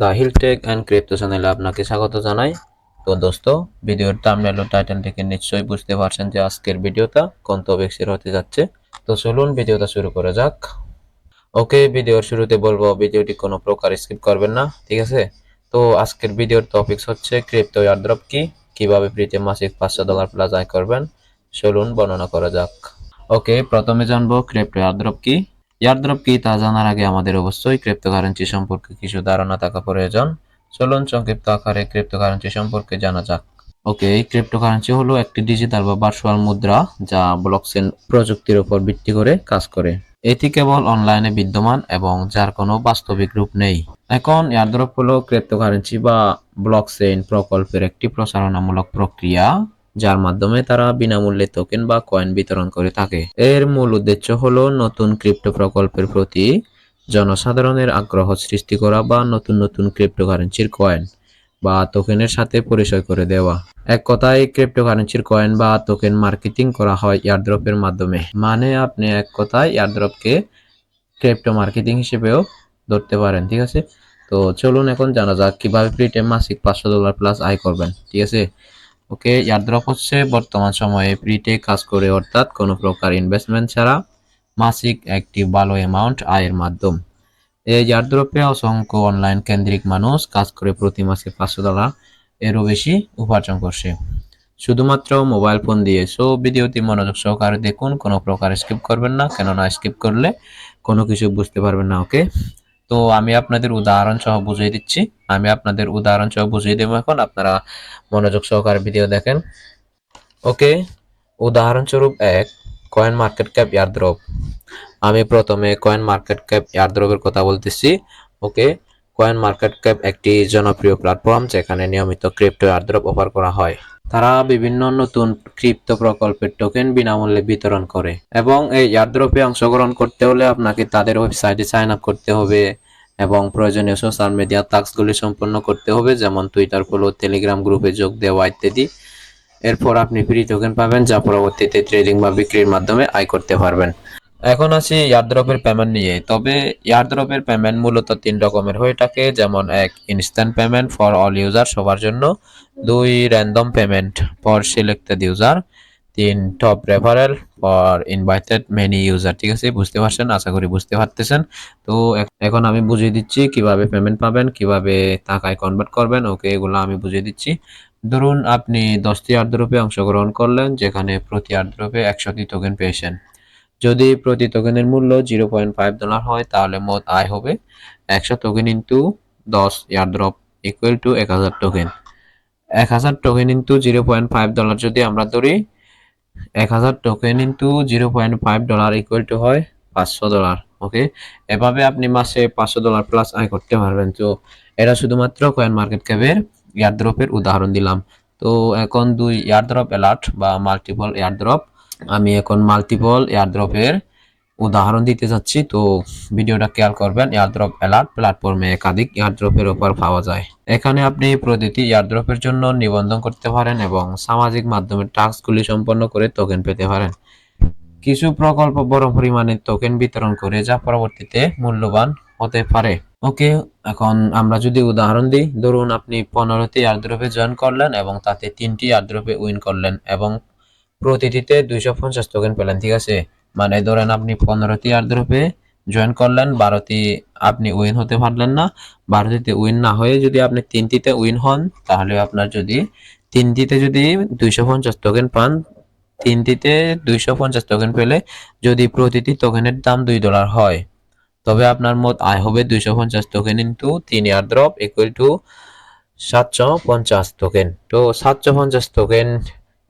The Hilltech and crypto চ্যানেলে আপনাকে স্বাগত জানাই। তো দোস্ত, ভিডিওর থাম্বনেল ও টাইটেল থেকে নিশ্চয়ই বুঝতে পারছেন যে আজকের ভিডিওটা কোন টপিক্সের হতে যাচ্ছে। তো চলুন ভিডিওটা শুরু করা যাক। ওকে, ভিডিওর শুরুতে বলব, ভিডিওটি কোনো প্রকার স্কিপ করবেন না, ঠিক আছে? তো আজকের ভিডিওর টপিকস হচ্ছে ক্রিপ্টো এয়ারড্রপ কি, কীভাবে ফ্রিতে মাসিক পাঁচশো ডলার প্লাস আয় করবেন, চলুন বর্ণনা করা যাক। ওকে, প্রথমে জানব ক্রিপ্টো এয়ারড্রপ কি। এয়ারড্রপ কি তা জানার আগে আমাদের অবশ্যই ক্রিপ্টোকারেন্সি সম্পর্কে কিছু ধারণা থাকা প্রয়োজন চলুন সংক্ষিপ্ত আকারে ক্রিপ্টোকারেন্সি সম্পর্কে জানা যাক ওকে এই ক্রিপ্টোকারেন্সি হলো একটি ডিজিটাল বা ভার্চুয়াল মুদ্রা যা ব্লকচেন প্রযুক্তির উপর ভিত্তি করে কাজ করে এটি কেবল অনলাইনে বিদ্যমান এবং যার কোনো বাস্তবিক রূপ নেই এখন এয়ারড্রপ হলো ক্রিপ্টোকারেন্সি বা ব্লকচেন প্রকল্পের একটি প্রচারণামূলক প্রক্রিয়া যার মাধ্যমে তারা বিনামূল্যে টোকেন বা কয়েন বিতরণ করে থাকে। এর মূল উদ্দেশ্য হলো নতুন ক্রিপ্টো প্রকল্পের প্রতি জনসাধারণের আগ্রহ সৃষ্টি করা বা নতুন নতুন ক্রিপ্টোকারেন্সির কয়েন বা টোকেনের সাথে পরিচয় করে দেওয়া। এক কথায় ক্রিপ্টোকারেন্সির কয়েন বা টোকেন মার্কেটিং করা হয় এয়ারড্রপের মাধ্যমে। মানে আপনি এক কথায় এয়ারড্রপকে ক্রিপ্টো মার্কেটিং হিসেবেও ধরতে পারেন, ঠিক আছে? তো চলুন এখন জানা যাক কীভাবে ফ্রিতে মাসিক পাঁচশো ডলার প্লাস আয় করবেন, ঠিক আছে? ওকে এয়ারড্রপ হচ্ছে বর্তমান সময়ে ফ্রিতে কাজ করে, অর্থাৎ কোনো প্রকার ইনভেস্টমেন্ট ছাড়া মাসিক একটি ভালো অ্যামাউন্ট আয়ের মাধ্যম। এই এয়ারড্রপে অসংখ্য অনলাইন কেন্দ্রিক মানুষ কাজ করে প্রতি মাসে পাঁচশো ডলার এরও বেশি উপার্জন করছে। শুধুমাত্র মোবাইল ফোন দিয়ে। সো ভিডিওটি মনোযোগ সহকারে দেখুন, কোনো প্রকার স্কিপ করবেন না, কেননা স্কিপ করলে কোনো কিছু বুঝতে পারবেন না ওকে তো আমি আপনাদের উদাহরণ সহ বুঝিয়ে দিচ্ছি। আমি আপনাদের উদাহরণ সহ বুঝিয়ে দেবো এখন। আপনারা মনোযোগ সহকারে ভিডিও দেখেন। ওকে উদাহরণস্বরূপ এক কয়েন মার্কেট ক্যাপ এয়ারড্রপ আমি প্রথমে কয়েন মার্কেট ক্যাপ এয়ারড্রপের কথা বলতেছি। ওকে কয়েন মার্কেট ক্যাপ একটি জনপ্রিয় প্ল্যাটফর্ম যেখানে নিয়মিত ক্রিপ্টো এয়ারড্রপ অফার করা হয়। তারা বিভিন্ন নতুন ক্রিপ্টো প্রকল্পের টোকেন বিনামূল্যে বিতরণ করে। এবং এই এয়ারড্রপে অংশগ্রহণ করতে হলে আপনাকে তাদের ওয়েবসাইটে সাইন আপ করতে হবে। এবং প্রয়োজনীয় সোশ্যাল মিডিয়া টাস্কগুলি সম্পন্ন করতে হবে, যেমন টুইটার ফলো টেলিগ্রাম গ্রুপে যোগ দেওয়া ইত্যাদি। এরপর আপনি ফ্রি টোকেন পাবেন, যা পরবর্তীতে ট্রেডিং বা বিক্রির মাধ্যমে আয় করতে পারবেন। এখন আসি এয়ারড্রপের পেমেন্ট নিয়ে। তবে এয়ারড্রপের পেমেন্ট মূলত তিন রকমের হয়ে থাকে, যেমন এক instant payment for all user সবার জন্য, দুই random payment for selected user তিন top referral for invited many user ঠিক আছে? বুঝতে পারছেন? আশা করি বুঝতে পারতেছেন। তো এখন আমি বুঝিয়ে দিচ্ছি কীভাবে পেমেন্ট পাবেন, কীভাবে টাকায় কনভার্ট করবেন। ওকে এগুলো আমি বুঝিয়ে দিচ্ছি। ধরুন আপনি দশটি আর্দ্রপে অংশগ্রহণ করলেন, যেখানে প্রতি আর্দ্রপে একশোটি টোকেন পেয়েছেন। যদি প্রতি টোকেনের মূল্য জিরো পয়েন্ট ফাইভ ডলার হয়, তাহলে মোট আয় হবে একশো টোকেন ইন্টু দশ এয়ারড্রপ ইকুয়াল টু এক হাজার টোকেন এক হাজার token into zero point five dollar যদি আমরা ধরি এক হাজার token into zero point five dollar equal to হয় পাঁচশো ডলার ওকে এভাবে আপনি মাসে পাঁচশো ডলার প্লাস আয় করতে পারবেন। তো এটা শুধুমাত্র কয়েন মার্কেট ক্যাপের এয়ারড্রপের উদাহরণ দিলাম। তো এখন দুই এয়ারড্রপ অ্যালার্ট বা মাল্টিপল এয়ারড্রপ আমি এখন মাল্টিপল এয়ারড্রপের উদাহরণ দিতে যাচ্ছি, তো ভিডিওটা খেয়াল করবেন এয়ারড্রপ অ্যালার্ট প্ল্যাটফর্মে একাধিক এয়ারড্রপের অফার পাওয়া যায়। এখানে আপনি প্রতিটি এয়ারড্রপের জন্য নিবন্ধন করতে পারেন এবং সামাজিক মাধ্যমের টাস্কগুলি সম্পন্ন করে টোকেন পেতে পারেন। কিছু প্রকল্প বড় পরিমাণে টোকেন বিতরণ করে যা পরবর্তীতে মূল্যবান হতে পারে। ওকে, এখন আমরা যদি উদাহরণ দিই, ধরুন আপনি পনেরোটি এয়ারড্রপে জয়েন করলেন এবং তাতে তিনটি এয়ারড্রপে উইন করলেন এবং প্রতিটিতে দুইশো পঞ্চাশ টোকেন পেলেন, ঠিক আছে? মানে ধরেন আপনি পনেরোটি এয়ারড্রপে জয়েন করলেন, বারোটি আপনি উইন হতে পারলেন না। বারোটিতে উইন না হয়ে যদি আপনি তিনটিতে উইন হন, তাহলে আপনার যদি তিনটিতে যদি দুইশো পঞ্চাশ টোকেন পান, তিনটিতে দুইশো পঞ্চাশ টোকেন পেলে যদি প্রতিটি টোকেনের দাম দুই ডলার হয়, তবে আপনার মোট আয় হবে দুইশো পঞ্চাশ টোকেন ইন্টু তিন এয়ারড্রপ ইকুয়াল টু সাতশো পঞ্চাশ টোকেন তো সাতশো পঞ্চাশ টোকেন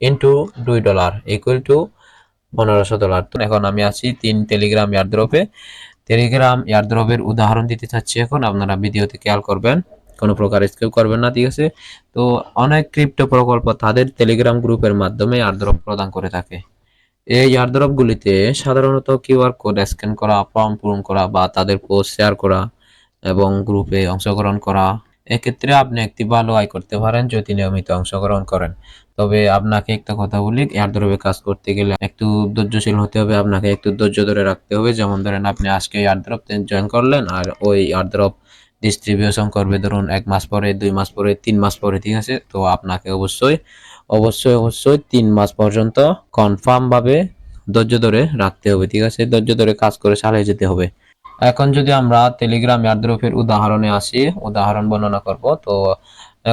ইন্টু দুই ডলার ইকুয়াল টু পনেরোশো ডলার এখন আমি আছি তিন টেলিগ্রাম এয়ারড্রপে টেলিগ্রাম এয়ারড্রপের উদাহরণ দিতে চাচ্ছি এখন, আপনারা ভিডিওতে খেয়াল করবেন। কোনো প্রকার স্কিপ করবেন না, ঠিক আছে? তো অনেক ক্রিপ্টো প্রকল্প তাদের টেলিগ্রাম গ্রুপের মাধ্যমে এয়ারড্রপ প্রদান করে থাকে। এই এয়ারড্রপগুলিতে সাধারণত কিউআর কোড স্ক্যান করা, ফর্ম পূরণ করা বা তাদের পোস্ট শেয়ার করা এবং গ্রুপে অংশগ্রহণ করা এক্ষেত্রে আপনি একটি ভালো আয় করতে পারেন যদি নিয়মিত অংশগ্রহণ করেন। তবে আপনাকে একটা কথা বলি এয়ারড্রপে কাজ করতে গেলে একটু ধৈর্যশীল হতে হবে, আপনাকে একটু ধৈর্য ধরে রাখতে হবে। যেমন ধরেন আপনি আজকে এয়ারড্রপ জয়েন করলেন আর ওই এয়ারড্রপ ডিস্ট্রিবিউশন করবে ধরুন এক মাস পরে, দুই মাস পরে, তিন মাস পরে, ঠিক আছে? তো আপনাকে অবশ্যই অবশ্যই অবশ্যই তিন মাস পর্যন্ত কনফার্ম ভাবে ধৈর্য ধরে রাখতে হবে, ঠিক আছে? ধৈর্য ধরে কাজ করে চালিয়ে যেতে হবে। এখন যদি আমরা টেলিগ্রাম এয়ারড্রপের উদাহরণে আসি, উদাহরণ বর্ণনা করব, তো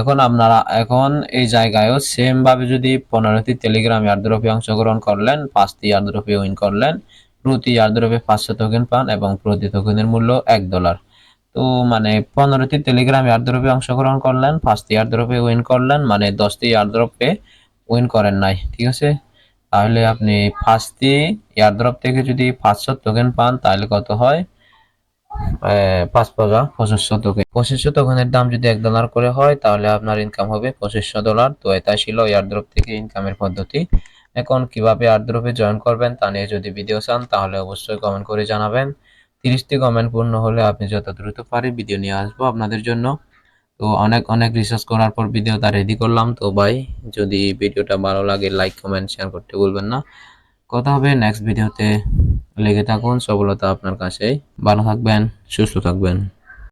এখন আপনারা, এখন এই জায়গায়ও সেম ভাবে যদি পনেরোটি টেলিগ্রাম এয়ারড্রপে অংশগ্রহণ করলেন, পাঁচটি এয়ারড্রপে উইন করলেন, প্রতি এয়ারড্রপে পাঁচশো টোকেন পান এবং প্রতি টোকেনের মূল্য এক ডলার তো মানে পনেরোটি টেলিগ্রাম এয়ারড্রপে অংশগ্রহণ করলেন, পাঁচটি এয়ারড্রপে উইন করলেন মানে দশটি এয়ারড্রপে উইন করেন নাই, ঠিক আছে? তাহলে আপনি পাঁচটি এয়ারড্রপ থেকে যদি পাঁচশো টোকেন পান, তাহলে কত হয়? পাঁচ পাঁচা পঁচিশশো টোকেন পঁচিশশো টোকেনের দাম যদি এক ডলার করে হয়, তাহলে আপনার ইনকাম হবে পঁচিশশো ডলার তো এটা ছিল এয়ারড্রপ থেকে ইনকামের পদ্ধতি। এখন কীভাবে এয়ারড্রপে জয়েন করবেন তা নিয়ে যদি ভিডিও চান, তাহলে অবশ্যই কমেন্ট করে জানাবেন। তিরিশটি কমেন্ট পূর্ণ হলে আপনি যত দ্রুত পারি ভিডিও নিয়ে আসব আপনাদের জন্য। তো অনেক অনেক রিসার্চ করার পর ভিডিওটা রেডি করলাম। তো ভাই, যদি ভিডিওটা ভালো লাগে লাইক কমেন্ট শেয়ার করতে ভুলবেন না। কথা হবে নেক্সট ভিডিওতে লেগে থাকুন সফলতা আপনার কাছেই। ভালো থাকবেন সুস্থ থাকবেন।